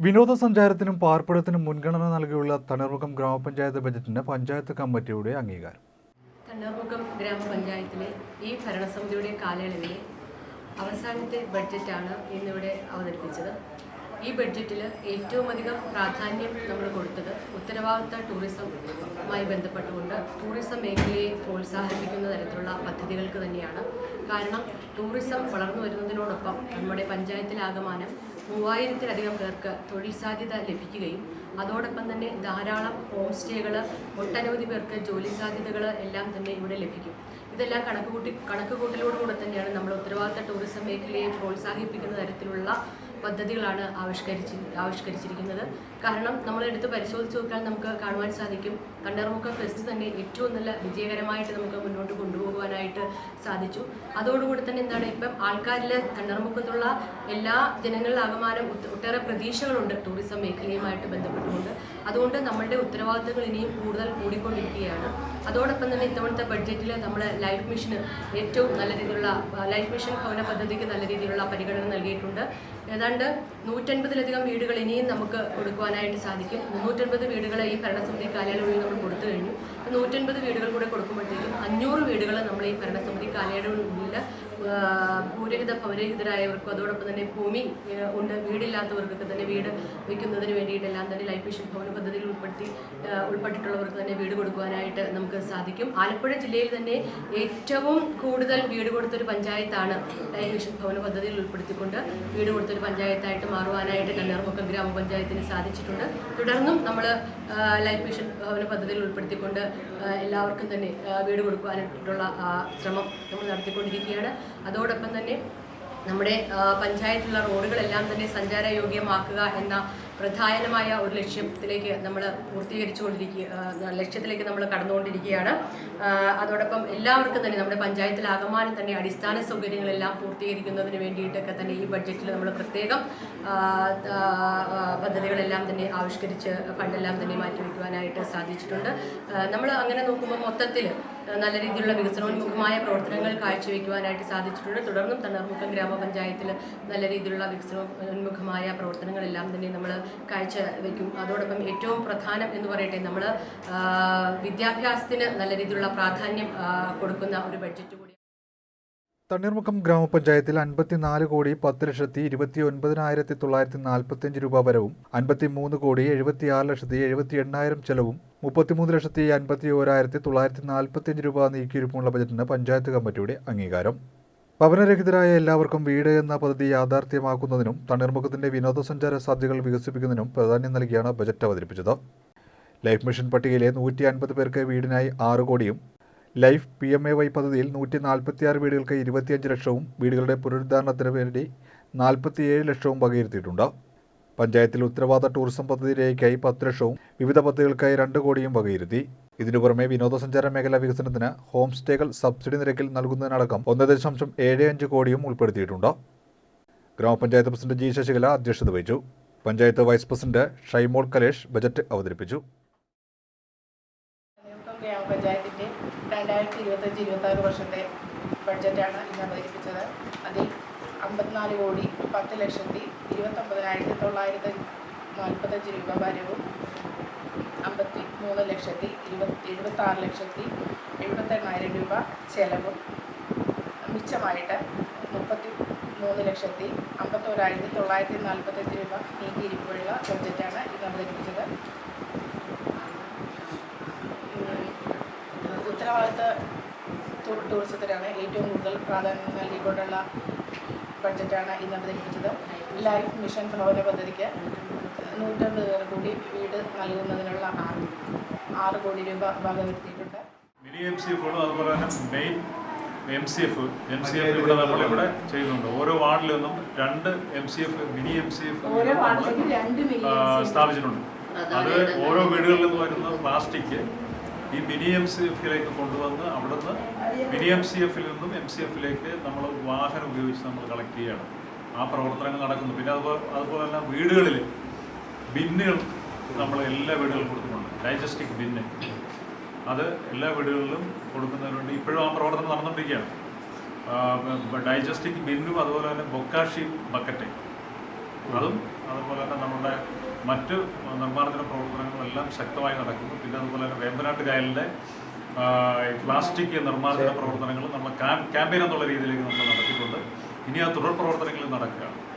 വിനോദസഞ്ചാരത്തിനും പാർപ്പിടത്തിനും മുൻഗണന നൽകിയുള്ള തണ്ണീർമുഖം ഗ്രാമപഞ്ചായത്ത് ബജറ്റിന് പഞ്ചായത്ത് കമ്മിറ്റിയുടെ അംഗീകാരം. തണ്ണീർമുഖം ഗ്രാമപഞ്ചായത്തിലെ ഈ ഭരണസമിതിയുടെ കാലയളവിലെ അവസാനത്തെ ബഡ്ജറ്റാണ് ഇന്നിവിടെ അവതരിപ്പിച്ചത്. ഈ ബഡ്ജറ്റിൽ ഏറ്റവും അധികം പ്രാധാന്യം നമ്മൾ കൊടുത്തത് ഉത്തരവാദിത്ത ടൂറിസവുമായി ബന്ധപ്പെട്ടുകൊണ്ട് ടൂറിസം മേഖലയെ പ്രോത്സാഹിപ്പിക്കുന്ന തരത്തിലുള്ള പദ്ധതികൾക്ക് തന്നെയാണ്. കാരണം ടൂറിസം വളർന്നു വരുന്നതിനോടൊപ്പം നമ്മുടെ പഞ്ചായത്തിലാകമാനം മൂവായിരത്തിലധികം പേർക്ക് തൊഴിൽ സാധ്യത ലഭിക്കുകയും അതോടൊപ്പം തന്നെ ധാരാളം ഹോം സ്റ്റേകൾ ഒട്ടനവധി പേർക്ക് ജോലി സാധ്യതകൾ എല്ലാം തന്നെ ഇവിടെ ലഭിക്കും. ഇതെല്ലാം കണക്കുകൂട്ടി കണക്കുകൂട്ടലോടുകൂടെ തന്നെയാണ് നമ്മൾ ഉത്തരവാദിത്ത ടൂറിസം മേഖലയെ പ്രോത്സാഹിപ്പിക്കുന്ന തരത്തിലുള്ള പദ്ധതികളാണ് ആവിഷ്കരിച്ച് ആവിഷ്കരിച്ചിരിക്കുന്നത്. കാരണം നമ്മൾ എടുത്ത് പരിശോധിച്ച് നോക്കാൻ നമുക്ക് കാണുവാൻ സാധിക്കും. കണ്ടർമുഖ ഫെസ്റ്റ് തന്നെ ഏറ്റവും നല്ല വിജയകരമായിട്ട് നമുക്ക് മുന്നോട്ട് കൊണ്ടുപോകുവാനായിട്ട് സാധിച്ചു. അതോടുകൂടി തന്നെ എന്താണ് ഇപ്പം ആൾക്കാരിൽ കണ്ടർമുഖത്തുള്ള എല്ലാ ജനങ്ങളിലാകമാനം ഒട്ടേറെ പ്രതീക്ഷകളുണ്ട് ടൂറിസം മേഖലയുമായിട്ട് ബന്ധപ്പെട്ടുകൊണ്ട്. അതുകൊണ്ട് നമ്മളുടെ ഉത്തരവാദിത്തങ്ങൾ ഇനിയും കൂടുതൽ കൂടിക്കൊണ്ടിരിക്കുകയാണ്. അതോടൊപ്പം തന്നെ ഇത്തവണത്തെ ബഡ്ജറ്റിൽ നമ്മൾ ലൈഫ് മിഷന് ഏറ്റവും നല്ല രീതിയിലുള്ള ലൈഫ് മിഷൻ ഭവന പദ്ധതിക്ക് നല്ല രീതിയിലുള്ള പരിഗണന നൽകിയിട്ടുണ്ട്. ഏതാണ്ട് നൂറ്റൻപതിലധികം വീടുകൾ ഇനിയും നമുക്ക് കൊടുക്കുവാനായിട്ട് സാധിക്കും. മുന്നൂറ്റൻപത് വീടുകൾ ഈ ഭരണസമിതി കാലയളവിൽ നമ്മൾ കൊടുത്തു കഴിഞ്ഞു. നൂറ്റൻപത് വീടുകൾ കൂടെ കൊടുക്കുമ്പോഴത്തേക്കും അഞ്ഞൂറ് വീടുകൾ നമ്മൾ ഈ ഭരണസമിതി കാലയളവിനുള്ളിൽ ആ, ഭൂരഹിത ഭവരഹിതരായവർക്കും അതോടൊപ്പം തന്നെ ഭൂമി ഉണ്ട്. വീടില്ലാത്തവർക്കൊക്കെ തന്നെ വീട് വയ്ക്കുന്നതിന് വേണ്ടിയിട്ടെല്ലാം തന്നെ ലൈഫ് മിഷൻ ഭവന പദ്ധതിയിൽ ഉൾപ്പെടുത്തി ഉൾപ്പെട്ടിട്ടുള്ളവർക്ക് തന്നെ വീട് കൊടുക്കുവാനായിട്ട് നമുക്ക് സാധിക്കും. ആലപ്പുഴ ജില്ലയിൽ തന്നെ ഏറ്റവും കൂടുതൽ വീട് കൊടുത്തൊരു പഞ്ചായത്താണ് ലൈഫ് മിഷൻ ഭവന പദ്ധതിയിൽ ഉൾപ്പെടുത്തിക്കൊണ്ട് വീട് കൊടുത്തൊരു പഞ്ചായത്തായിട്ട് മാറുവാനായിട്ട് കണ്ണേർമുക്കം ഗ്രാമപഞ്ചായത്തിന് സാധിച്ചിട്ടുണ്ട്. തുടർന്നും നമ്മൾ ലൈഫ് മിഷൻ ഭവന പദ്ധതിയിൽ ഉൾപ്പെടുത്തിക്കൊണ്ട് എല്ലാവർക്കും തന്നെ വീട് കൊടുക്കുവാനായിട്ടുള്ള ശ്രമം നമ്മൾ നടത്തിക്കൊണ്ടിരിക്കുകയാണ്. അതോടൊപ്പം തന്നെ നമ്മുടെ പഞ്ചായത്തിലുള്ള റോഡുകളെല്ലാം തന്നെ സഞ്ചാരയോഗ്യമാക്കുക എന്ന പ്രധാനമായ ഒരു ലക്ഷ്യത്തിലേക്ക് നമ്മൾ പൂർത്തീകരിച്ചുകൊണ്ടിരിക്കുക ലക്ഷ്യത്തിലേക്ക് നമ്മൾ കടന്നുകൊണ്ടിരിക്കുകയാണ്. അതോടൊപ്പം എല്ലാവർക്കും തന്നെ നമ്മുടെ പഞ്ചായത്തിലാകമാനം തന്നെ അടിസ്ഥാന സൗകര്യങ്ങളെല്ലാം പൂർത്തീകരിക്കുന്നതിന് വേണ്ടിയിട്ടൊക്കെ തന്നെ ഈ ബഡ്ജറ്റിൽ നമ്മൾ പ്രത്യേകം പദ്ധതികളെല്ലാം തന്നെ ആവിഷ്കരിച്ച് ഫണ്ടെല്ലാം തന്നെ മാറ്റിവെക്കുവാനായിട്ട് സാധിച്ചിട്ടുണ്ട്. നമ്മൾ അങ്ങനെ നോക്കുമ്പോൾ മൊത്തത്തിൽ നല്ല രീതിയിലുള്ള വികസനോന്മുഖമായ പ്രവർത്തനങ്ങൾ കാഴ്ചവെക്കുവാനായിട്ട് സാധിച്ചിട്ടുണ്ട്. തുടർന്നും തണ്ണർമുക്കം ഗ്രാമപഞ്ചായത്തിൽ നല്ല രീതിയിലുള്ള വികസനോന്മുഖമായ പ്രവർത്തനങ്ങളെല്ലാം തന്നെ നമ്മൾ കാഴ്ച വയ്ക്കും. അതോടൊപ്പം ഏറ്റവും പ്രധാനം എന്ന് പറയട്ടെ നമ്മൾ വിദ്യാഭ്യാസത്തിന് നല്ല രീതിയിലുള്ള പ്രാധാന്യം കൊടുക്കുന്ന ഒരു ബഡ്ജറ്റ് കൂടി. തണ്ണീർമുഖം ഗ്രാമപഞ്ചായത്തിൽ അൻപത്തിനാല് കോടി പത്ത് ലക്ഷത്തി ഇരുപത്തി ഒൻപതിനായിരത്തി തൊള്ളായിരത്തി നാൽപ്പത്തിയഞ്ച് രൂപ വരവും അൻപത്തി മൂന്ന് കോടി എഴുപത്തി ആറ് ലക്ഷത്തി എഴുപത്തി എണ്ണായിരം ചെലവും മുപ്പത്തിമൂന്ന് ലക്ഷത്തി അൻപത്തി ഓരായിരത്തി തൊള്ളായിരത്തി നാൽപ്പത്തിയഞ്ച് രൂപ നീക്കിയിരിപ്പുള്ള ബജറ്റിന് പഞ്ചായത്ത് കമ്മിറ്റിയുടെ അംഗീകാരം. ഭവനരഹിതരായ എല്ലാവർക്കും വീട് എന്ന പദ്ധതി യാഥാർത്ഥ്യമാക്കുന്നതിനും തണ്ണീർമുഖത്തിന്റെ വിനോദസഞ്ചാര സാധ്യതകൾ വികസിപ്പിക്കുന്നതിനും പ്രാധാന്യം നൽകിയാണ് ബജറ്റ് അവതരിപ്പിച്ചത്. ലൈഫ് മിഷൻ പട്ടികയിലെ നൂറ്റി അൻപത് പേർക്ക് വീടിനായി ആറ് കോടിയും life P M A Y പദ്ധതിയിൽ നൂറ്റി നാൽപ്പത്തിയാറ് വീടുകൾക്ക് ഇരുപത്തിയഞ്ച് ലക്ഷവും വീടുകളുടെ പുനരുദ്ധാരണത്തിന് വേണ്ടി നാൽപ്പത്തിയേഴ് ലക്ഷവും വകയിരുത്തിയിട്ടുണ്ട്. പഞ്ചായത്തിൽ ഉത്തരവാദ ടൂറിസം പദ്ധതിയിലേക്കായി പത്ത് ലക്ഷവും വിവിധ പദ്ധതികൾക്കായി രണ്ട് കോടിയും വകയിരുത്തി. ഇതിനു പുറമെ വിനോദസഞ്ചാര മേഖലാ വികസനത്തിന് ഹോം സ്റ്റേകൾ സബ്സിഡി നിരക്കിൽ നൽകുന്നതിനടക്കം ഒന്ന് ദശാംശം ഏഴ് അഞ്ച് കോടിയും ഉൾപ്പെടുത്തിയിട്ടുണ്ട്. ഗ്രാമപഞ്ചായത്ത് പ്രസിഡന്റ് ജി ശശികല അധ്യക്ഷത വഹിച്ചു. Panchayat vice president Shymol Kalesh budget അവതരിപ്പിച്ചു. ഗ്രാമപഞ്ചായത്തിന്റെ രണ്ടായിരത്തി ഇരുപത്തഞ്ച് ഇരുപത്തി ആറ് വർഷത്തെ ബഡ്ജറ്റാണ് ഇന്ന് അവതരിപ്പിച്ചത്. അതിൽ അമ്പത്തിനാല് കോടി പത്ത് ലക്ഷത്തി ഇരുപത്തൊമ്പതിനായിരത്തി തൊള്ളായിരത്തി നാൽപ്പത്തഞ്ച് രൂപ വരവും. അമ്പത്തി മൂന്ന് ലക്ഷത്തി ഇരുപത്തി എഴുപത്താറ് ലക്ഷത്തി എഴുപത്തെണ്ണായിരം രൂപ ചെലവും. മിച്ചമായിട്ട് മുപ്പത്തി മൂന്ന് ലക്ഷത്തി അമ്പത്തോരായിരത്തി തൊള്ളായിരത്തി നാൽപ്പത്തഞ്ച് രൂപ നീക്കിയിരിപ്പുള്ള ബഡ്ജറ്റാണ് ഇത് അവതരിപ്പിച്ചത് ഉത്തരവാദിത്ത ടൂറിസത്തിനാണ് ഏറ്റവും കൂടുതൽ പ്രാധാന്യം നൽകിക്കൊണ്ടുള്ള ബഡ്ജറ്റാണ് ഇന്ന് അവതരിപ്പിച്ചത്. ലൈഫ് മിഷൻ ഭവന പദ്ധതിക്ക് നൂറ്റമ്പത് പേർ കൂടി വീട് നൽകുന്നതിനുള്ള ആറ് ആറ് കോടി രൂപ വകവരുത്തിയിട്ടുണ്ട്. മിനി എം സി എഫുകളും അതുപോലെ തന്നെ main M C F M C F ഇവിടെ നമ്മളിവിടെ ചെയ്യുന്നുണ്ട്. ഓരോ വാർഡിൽ നിന്നും രണ്ട് M C F mini M C F സ്ഥാപിച്ചിട്ടുണ്ട്. അത് ഓരോ വീടുകളിൽ നിന്ന് വരുന്ന പ്ലാസ്റ്റിക് ഈ മിനി എം സി എഫിലേക്ക് കൊണ്ടുവന്ന് അവിടുന്ന് മിനി എം സി എഫിൽ നിന്നും എം സി എഫിലേക്ക് നമ്മൾ വാഹനം ഉപയോഗിച്ച് നമ്മൾ കളക്ട് ചെയ്യണം. ആ പ്രവർത്തനങ്ങൾ നടക്കുന്നു. പിന്നെ അതുപോലെ അതുപോലെ തന്നെ വീടുകളിൽ ബിന്നുകൾ നമ്മൾ എല്ലാ വീടുകളിലും കൊടുക്കുന്നുണ്ട്. Digestive bin. അത് എല്ലാ വീടുകളിലും കൊടുക്കുന്നതിന് വേണ്ടി ഇപ്പോഴും ആ പ്രവർത്തനം നടന്നുകൊണ്ടിരിക്കുകയാണ്. ഡൈജസ്റ്റിക് ബിന്നും അതുപോലെ തന്നെ ബൊക്കാഷി ബക്കറ്റ്. അതും അതുപോലെ തന്നെ നമ്മുടെ മറ്റ് നിർമ്മാർജന പ്രവർത്തനങ്ങളെല്ലാം ശക്തമായി നടക്കുന്നു. പിന്നെ അതുപോലെ തന്നെ വേമ്പനാട്ട് കായലിന്റെ പ്ലാസ്റ്റിക് നിർമ്മാർജന പ്രവർത്തനങ്ങൾ നമ്മൾ ക്യാമ്പയിൻ എന്നുള്ള രീതിയിലേക്ക് നമ്മൾ നടത്തിയിട്ടുണ്ട്. ഇനി ആ തുടർ പ്രവർത്തനങ്ങൾ നടക്കുകയാണ്.